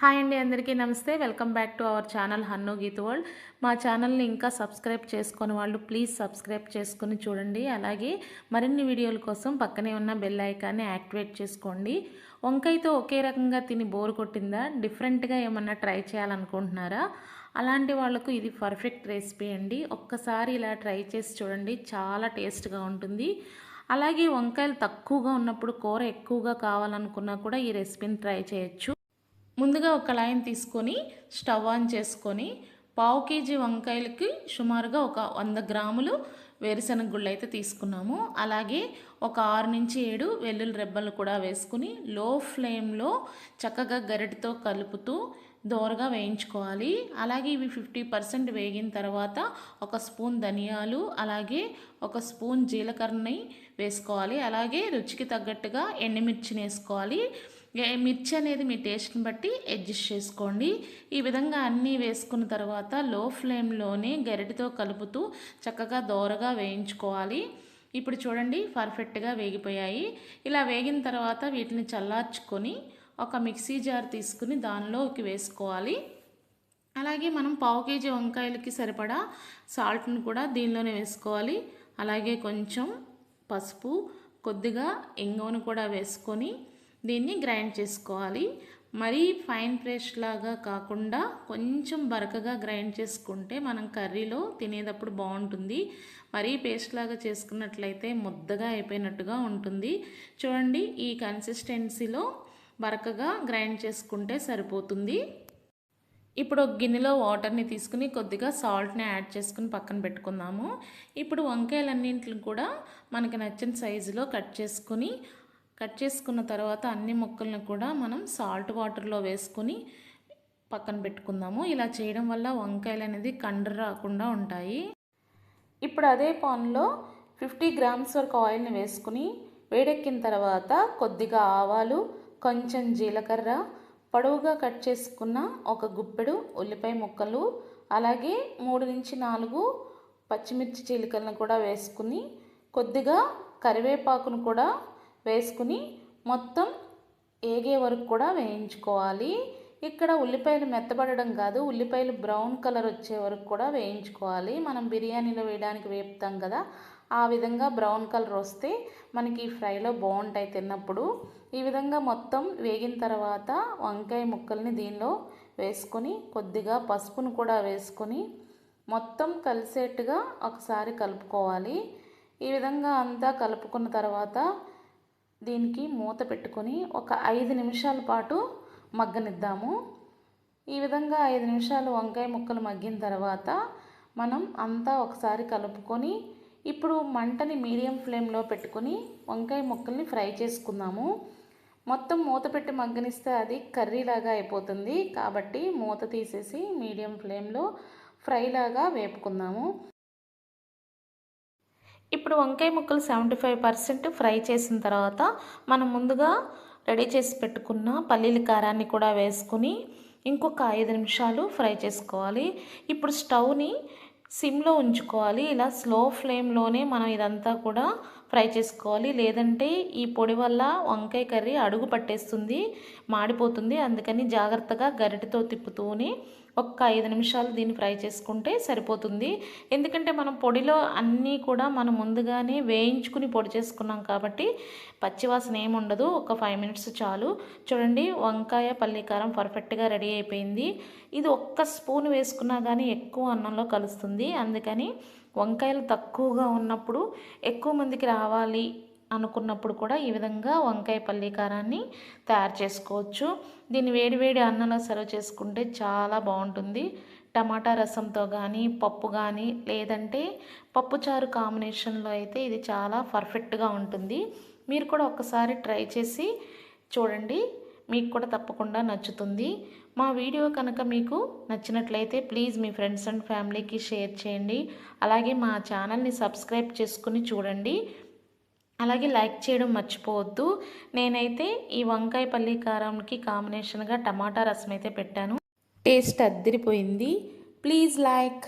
Hi అండి అందరికీ నమస్తే. Welcome back to our channel Hannu Geet world. మా ఛానల్ని ఇంకా సబ్స్క్రైబ్ చేసుకొని వాళ్ళు ప్లీజ్ సబ్స్క్రైబ్ చేసుకొని చూడండి. అలాగే మరిన్ని వీడియోల కోసం పక్కనే ఉన్న బెల్ ఐకాన్ని యాక్టివేట్ చేసుకోండి. వంకాయతో ఒకే రకంగా తిని బోర్ కొట్టిందా? డిఫరెంట్గా ఏమన్నా ట్రై చేయాలనుకుంటున్నారా? అలాంటి వాళ్ళకు ఇది పర్ఫెక్ట్ రెసిపీ అండి. ఒక్కసారి ఇలా ట్రై చేసి చూడండి చాలా టేస్ట్గా ఉంటుంది. అలాగే వంకాయలు తక్కువగా ఉన్నప్పుడు కూర ఎక్కువగా కావాలనుకున్నా కూడా ఈ రెసిపీని ట్రై చేయొచ్చు. ముందుగా ఒక లైన్ తీసుకొని స్టవ్ ఆన్ చేసుకొని పావు కేజీ వంకాయలకి సుమారుగా ఒక వంద గ్రాములు వేరుశనగ గుళ్ళు అయితే తీసుకున్నాము. అలాగే ఒక ఆరు నుంచి ఏడు వెల్లుల్లి రెబ్బలు కూడా వేసుకుని లో ఫ్లేమ్లో చక్కగా గరిటతో కలుపుతూ దోరగా వేయించుకోవాలి. అలాగే ఇవి ఫిఫ్టీ పర్సెంట్ వేగిన తర్వాత ఒక స్పూన్ ధనియాలు అలాగే ఒక స్పూన్ జీలకర్రని వేసుకోవాలి. అలాగే రుచికి తగ్గట్టుగా ఎండుమిర్చిని వేసుకోవాలి. మిర్చి అనేది మీ టేస్ట్ని బట్టి అడ్జస్ట్ చేసుకోండి. ఈ విధంగా అన్నీ వేసుకున్న తర్వాత లో ఫ్లేమ్లోనే గరిటతో కలుపుతూ చక్కగా దోరగా వేయించుకోవాలి. ఇప్పుడు చూడండి పర్ఫెక్ట్గా వేగిపోయాయి. ఇలా వేగిన తర్వాత వీటిని చల్లార్చుకొని ఒక మిక్సీ జార్ తీసుకుని దానిలోకి వేసుకోవాలి. అలాగే మనం పావు కేజీ వంకాయలకి సరిపడా సాల్ట్ని కూడా దీనిలోనే వేసుకోవాలి. అలాగే కొంచెం పసుపు కొద్దిగా ఇంగువను కూడా వేసుకొని దీన్ని గ్రైండ్ చేసుకోవాలి. మరీ ఫైన్ పేస్ట్ లాగా కాకుండా కొంచెం బరకగా గ్రైండ్ చేసుకుంటే మనం కర్రీలో తినేటప్పుడు బాగుంటుంది. మరీ పేస్ట్ లాగా చేసుకున్నట్లయితే ముద్దగా అయిపోయినట్టుగా ఉంటుంది. చూడండి ఈ కన్సిస్టెన్సీలో బరకగా గ్రైండ్ చేసుకుంటే సరిపోతుంది. ఇప్పుడు ఒక గిన్నెలో వాటర్ని తీసుకుని కొద్దిగా సాల్ట్ని యాడ్ చేసుకుని పక్కన పెట్టుకుందాము. ఇప్పుడు వంకాయలన్నింటిని కూడా మనకి నచ్చిన సైజులో కట్ చేసుకుని కట్ చేసుకున్న తర్వాత అన్ని ముక్కలను కూడా మనం సాల్ట్ వాటర్లో వేసుకుని పక్కన పెట్టుకుందాము. ఇలా చేయడం వల్ల వంకాయలు అనేది కండ్ర రాకుండా ఉంటాయి. ఇప్పుడు అదే పాన్లో ఫిఫ్టీ గ్రామ్స్ వరకు ఆయిల్ని వేసుకుని వేడెక్కిన తర్వాత కొద్దిగా ఆవాలు కొంచెం జీలకర్ర పొడవుగా కట్ చేసుకున్న ఒక గుప్పెడు ఉల్లిపాయ ముక్కలు అలాగే మూడు నుంచి నాలుగు పచ్చిమిర్చి చీలికలను కూడా వేసుకుని కొద్దిగా కరివేపాకును కూడా వేసుకుని మొత్తం ఏగే వరకు కూడా వేయించుకోవాలి. ఇక్కడ ఉల్లిపాయలు మెత్తబడడం కాదు ఉల్లిపాయలు బ్రౌన్ కలర్ వచ్చే వరకు కూడా వేయించుకోవాలి. మనం బిర్యానీలో వేయడానికి వేపుతాం కదా ఆ విధంగా బ్రౌన్ కలర్ వస్తే మనకి ఫ్రైలో బాగుంటాయి తిన్నప్పుడు. ఈ విధంగా మొత్తం వేగిన తర్వాత వంకాయ ముక్కల్ని దీనిలో వేసుకొని కొద్దిగా పసుపును కూడా వేసుకొని మొత్తం కలిసేట్టుగా ఒకసారి కలుపుకోవాలి. ఈ విధంగా అంతా కలుపుకున్న తర్వాత దీనికి మూత పెట్టుకొని ఒక ఐదు నిమిషాల పాటు మగ్గనిద్దాము. ఈ విధంగా ఐదు నిమిషాలు వంకాయ ముక్కలు మగ్గిన తర్వాత మనం అంతా ఒకసారి కలుపుకొని ఇప్పుడు మంటని మీడియం ఫ్లేమ్లో పెట్టుకొని వంకాయ ముక్కల్ని ఫ్రై చేసుకుందాము. మొత్తం మూత పెట్టి మగ్గనిస్తే అది కర్రీలాగా అయిపోతుంది. కాబట్టి మూత తీసేసి మీడియం ఫ్లేమ్లో ఫ్రైలాగా వేపుకుందాము. ఇప్పుడు వంకాయ ముక్కలు సెవెంటీ ఫైవ్ పర్సెంట్ ఫ్రై చేసిన తర్వాత మనం ముందుగా రెడీ చేసి పెట్టుకున్న పల్లీల కారాన్ని కూడా వేసుకుని ఇంకొక ఐదు నిమిషాలు ఫ్రై చేసుకోవాలి. ఇప్పుడు స్టవ్ని సిమ్లో ఉంచుకోవాలి. ఇలా స్లో ఫ్లేమ్లోనే మనం ఇదంతా కూడా ఫ్రై చేసుకోవాలి. లేదంటే ఈ పొడి వల్ల వంకాయ కర్రీ అడుగు పట్టేస్తుంది మాడిపోతుంది. అందుకని జాగ్రత్తగా గరిటతో తిప్పుతూనే ఒక్క ఐదు నిమిషాలు దీన్ని ఫ్రై చేసుకుంటే సరిపోతుంది. ఎందుకంటే మనం పొడిలో అన్నీ కూడా మనం ముందుగానే వేయించుకుని పొడి చేసుకున్నాం కాబట్టి పచ్చివాసన ఏమి ఉండదు. ఒక ఫైవ్ మినిట్స్ చాలు. చూడండి వంకాయ పల్లీకారం పర్ఫెక్ట్గా రెడీ అయిపోయింది. ఇది ఒక్క స్పూన్ వేసుకున్నా కానీ ఎక్కువ అన్నంలో కలుస్తుంది. అందుకని వంకాయలు తక్కువగా ఉన్నప్పుడు ఎక్కువ మందికి రావాలి అనుకున్నప్పుడు కూడా ఈ విధంగా వంకాయ పల్లి కారాన్ని తయారు చేసుకోవచ్చు. దీన్ని వేడివేడి అన్నంలో సర్వ్ చేసుకుంటే చాలా బాగుంటుంది. టమాటా రసంతో కానీ పప్పు కానీ లేదంటే పప్పుచారు కాంబినేషన్లో అయితే ఇది చాలా పర్ఫెక్ట్గా ఉంటుంది. మీరు కూడా ఒక్కసారి ట్రై చేసి చూడండి. మీకు కూడా తప్పకుండా నచ్చుతుంది. మా వీడియో కనుక మీకు నచ్చినట్లయితే ప్లీజ్ మీ ఫ్రెండ్స్ అండ్ ఫ్యామిలీకి షేర్ చేయండి. అలాగే మా ఛానల్ని సబ్స్క్రైబ్ చేసుకుని చూడండి. అలాగే లైక్ చేయడం మర్చిపోవద్దు. నేనైతే ఈ వంకాయ పల్లి కారంకి కాంబినేషన్గా టమాటా రసం అయితే పెట్టాను. టేస్ట్ అద్దరిపోయింది. Please like